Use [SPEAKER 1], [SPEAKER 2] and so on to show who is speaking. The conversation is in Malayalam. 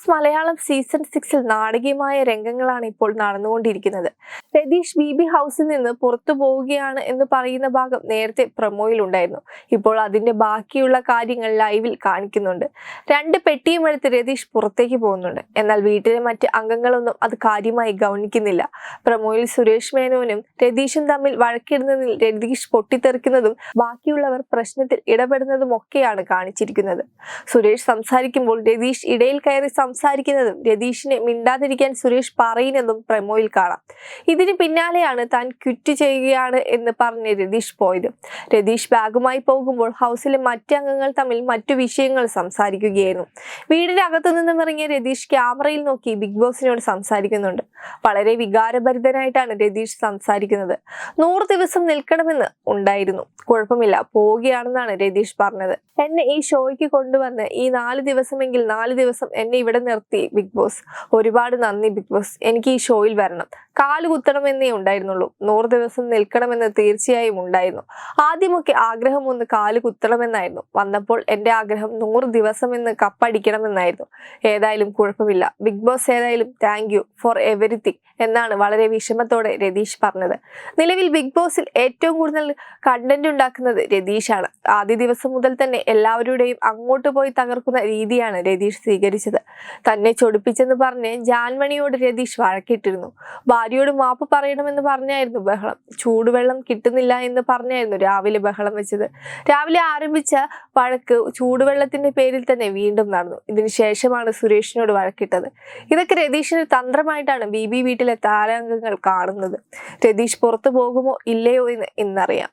[SPEAKER 1] ബോസ് മലയാളം സീസൺ സിക്സിൽ നാടകീയമായ രംഗങ്ങളാണ് ഇപ്പോൾ നടന്നുകൊണ്ടിരിക്കുന്നത്. രതീഷ് ബി ബി ഹൗസിൽ നിന്ന് പുറത്തു പോവുകയാണ് എന്ന് പറയുന്ന ഭാഗം നേരത്തെ പ്രൊമോയിലുണ്ടായിരുന്നു ഇപ്പോൾ അതിന്റെ ബാക്കിയുള്ള കാര്യങ്ങൾ ലൈവിൽ കാണിക്കുന്നുണ്ട്. രണ്ട് പെട്ടിയും എടുത്ത് രതീഷ് പുറത്തേക്ക് പോകുന്നുണ്ട്. എന്നാൽ വീട്ടിലെ മറ്റ് അംഗങ്ങളൊന്നും അത് കാര്യമായി ഗൗനിക്കുന്നില്ല. പ്രൊമോയിൽ സുരേഷ് മേനോനും രതീഷും തമ്മിൽ വഴക്കിടുന്നതിൽ രതീഷ് പൊട്ടിത്തെറിക്കുന്നതും ബാക്കിയുള്ളവർ പ്രശ്നത്തിൽ ഇടപെടുന്നതും ഒക്കെയാണ് കാണിച്ചിരിക്കുന്നത്. സുരേഷ് സംസാരിക്കുമ്പോൾ രതീഷ് ഇടയിൽ കയറി സംസാരിക്കുന്നതും രതീഷിനെ മിണ്ടാതിരിക്കാൻ സുരേഷ് പറയുന്നതും പ്രമോയിൽ കാണാം. ഇതിന് പിന്നാലെയാണ് താൻ ക്വിറ്റ് ചെയ്യുകയാണ് എന്ന് പറഞ്ഞ് രതീഷ് പോയത്. രതീഷ് ബാഗുമായി പോകുമ്പോൾ ഹൗസിലെ മറ്റ് അംഗങ്ങൾ തമ്മിൽ മറ്റു വിഷയങ്ങൾ സംസാരിക്കുകയായിരുന്നു. വീടിന്റെ അകത്തു നിന്നും ഇറങ്ങിയ രതീഷ് ക്യാമറയിൽ നോക്കി ബിഗ് ബോസിനോട് സംസാരിക്കുന്നുണ്ട്. വളരെ വികാരഭരിതനായിട്ടാണ് രതീഷ് സംസാരിക്കുന്നത്. നൂറ് ദിവസം നിൽക്കണമെന്ന് ഉണ്ടായിരുന്നു. കുഴപ്പമില്ല പോവുകയാണെന്നാണ് രതീഷ് പറഞ്ഞത്. എന്നെ ഈ ഷോയ്ക്ക് കൊണ്ടുവന്ന് ഈ നാല് ദിവസമെങ്കിൽ നാല് ദിവസം എന്നെ ഇവിടെ നിർത്തി ബിഗ് ബോസ് ഒരുപാട് നന്ദി ബിഗ് ബോസ് എനിക്ക് ഈ ഷോയിൽ വരണം. കാൽ കുത്തണമെന്നേ ഉണ്ടായിരുന്നുള്ളൂ. നൂറ് ദിവസം നിൽക്കണമെന്ന് തീർച്ചയായും ഉണ്ടായിരുന്നു. ആദ്യമൊക്കെ ആഗ്രഹം ഒന്ന് കാൽ കുത്തണമെന്നായിരുന്നു. വന്നപ്പോൾ എന്റെ ആഗ്രഹം നൂറ് ദിവസം എന്ന് കപ്പടിക്കണമെന്നായിരുന്നു. ഏതായാലും കുഴപ്പമില്ല. ബിഗ് ബോസ് ഏതായാലും താങ്ക് യു ഫോർ എവറിത്തിങ് എന്നാണ് വളരെ വിഷമത്തോടെ രതീഷ് പറഞ്ഞത്. നിലവിൽ ബിഗ് ബോസിൽ ഏറ്റവും കൂടുതൽ കണ്ടന്റ് ഉണ്ടാക്കുന്നത് രതീഷാണ്. ആദ്യ ദിവസം മുതൽ തന്നെ എല്ലാവരുടെയും അങ്ങോട്ട് പോയി തകർക്കുന്ന രീതിയാണ് രതീഷ് സ്വീകരിച്ചത്. തന്നെ ചൊടിപ്പിച്ചെന്ന് പറഞ്ഞ് ജാൻമണിയോട് രതീഷ് വഴക്കിട്ടിരുന്നു. ഭാര്യയോട് മാപ്പ് പറയണമെന്ന് പറഞ്ഞായിരുന്നു ബഹളം. ചൂടുവെള്ളം കിട്ടുന്നില്ല എന്ന് പറഞ്ഞായിരുന്നു രാവിലെ ബഹളം വെച്ചത്. രാവിലെ ആരംഭിച്ച വഴക്ക് ചൂടുവെള്ളത്തിന്റെ പേരിൽ തന്നെ വീണ്ടും നടന്നു. ഇതിനുശേഷമാണ് സുരേഷിനോട് വഴക്കിട്ടത്. ഇതൊക്കെ രതീഷിന് തന്ത്രമായിട്ടാണ് ബി ബി വീട്ടിലെ താരാംഗങ്ങൾ കാണുന്നത്. രതീഷ് പുറത്തു പോകുമോ ഇല്ലയോ എന്ന് ഇന്നറിയാം